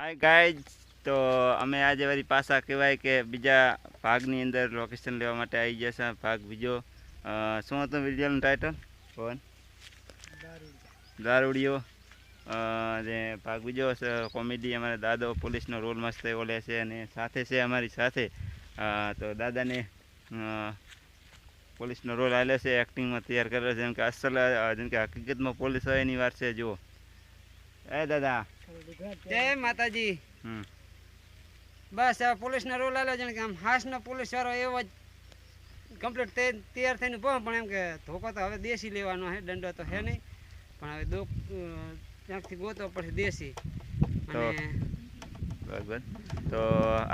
Hi guys તો અમે આજે વળી પાછા કહેવાય કે બીજા ભાગની અંદર લોકેશન લેવા માટે આવી ગયા છે. ભાગ બીજો. શું હતું વિડીયોનું ટાઇટલ ફોન દારૂડિયો. અને ભાગ બીજો કોમેડી. અમારે દાદો પોલીસનો રોલ મસ્ત એવો લે છે અને સાથે છે અમારી સાથે. તો દાદાને પોલીસનો રોલ આવેલો છે. એક્ટિંગમાં તૈયાર કરેલો છે. જેમ કે અસલ જેમ કે હકીકતમાં પોલીસ હોય એની વાત છે, જુઓ. એ દાદા. જય માતાજી. બસ હવે પોલીસનો રોલ આવ્યો છે કે આમ હાસનો પોલીસ વાળો એવો જ કમ્પ્લીટ તૈયાર થઈને પહોંચ પણ એમ કે ધોકો તો હવે દેશી લેવાનો હે દંડો તો હે નહીં. પણ હવે દો ત્યાંથી ગોતો પડશે દેશી. અને બરાબર. તો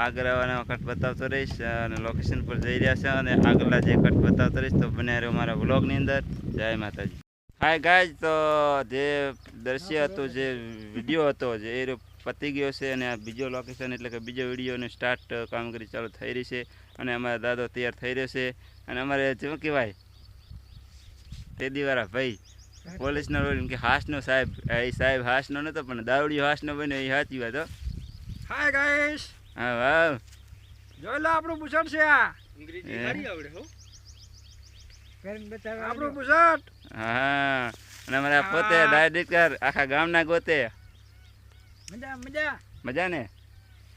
આગળ આવવાનો કટ બતાવતો રહીશ અને લોકેશન પર જઈ રહ્યા છે અને આગળના જે કટ બતાવતો રહીશ તો બને રહ્યો મારા બ્લોગની અંદર. જય માતાજી. હાય ગાય તો જે દ્રશ્ય હતું જે વીડિયો હતો જે એ પતી ગયો છે અને આ બીજો લોકેશન એટલે કે બીજો વિડીયોને સ્ટાર્ટ કામગીરી ચાલુ થઈ રહી છે અને અમારા દાદો તૈયાર થઈ રહ્યો છે. અને અમારે શું કહેવાય? તે દીવારા ભાઈ પોલીસનો રોલ કે હાસનો સાહેબ. એ સાહેબ હાસનો નતો પણ દાવડીયો હાસનો બન્યો એ સાચી વાત હો. હાય ગાઈસ હા વાવ. જોઈ લો આપણું ભૂષણ છે આ. અંગ્રેજી સારી આવડે બતાવે આપણું હા અને અમારા પોતે. ડાયરેક્ટર આખા ગામના ગોતે. મજા મજા. મજા ને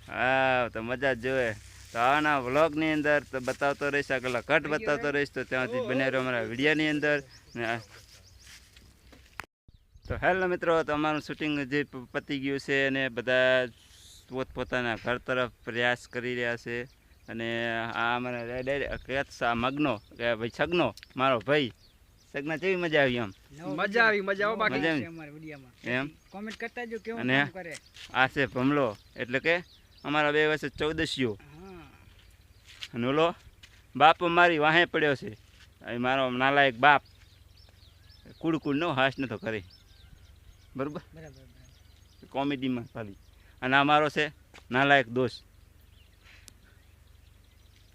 હા તો મજા જ જોવે. તો આના વ્લોગની અંદર તો બતાવતો રહીશ આગળ કટ બતાવતો રહીશ તો ત્યાંથી બનાવ્યો અમારા વિડીયોની અંદર. તો હેલો મિત્રો તો અમારું શૂટિંગ જે પતી ગયું છે અને બધા પોતપોતાના ઘર તરફ પ્રયાસ કરી રહ્યા છે. અને આ અમારા કેત મગનો કે ભાઈ છગનો મારો ભાઈ. સગના કેવી મજા આવી એમ? મજા આવી મજા બાકી એમ? કોમેન્ટ કરતા જો કેવું અને? કરે. આ છે ભમલો એટલે કે અમારા બે વર્ષે ચૌદશીઓ. અને ઓલો બાપ મારી વાહે પડ્યો છે. મારો નાલાયક બાપ. કુડકુડ કુડ નો હાસ નતો કરે. બરાબર? બરાબર કોમેડીમાં ખાલી. અને આ મારો છે નાલાયક દોસ્ત.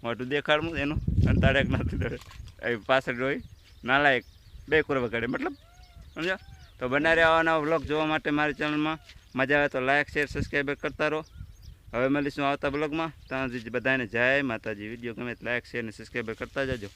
મોટું દેખાડવું એનું. અને તારે નથી એ પાછળ જોઈ. નાલાયક બે કુરવા વગાડે મતલબ સમજો તો બનારે આવવાના વ્લોગ જોવા માટે મારી ચેનલમાં મજા આવે તો લાઇક શેર સબસ્ક્રાઈબ કરતા રહો. હવે મળીશું આવતા બ્લોગમાં ત્યાં બધાને જય માતાજી. વીડિયો ગમે લાઇક શેર અને સબસ્ક્રાઈબ કરતા જજો.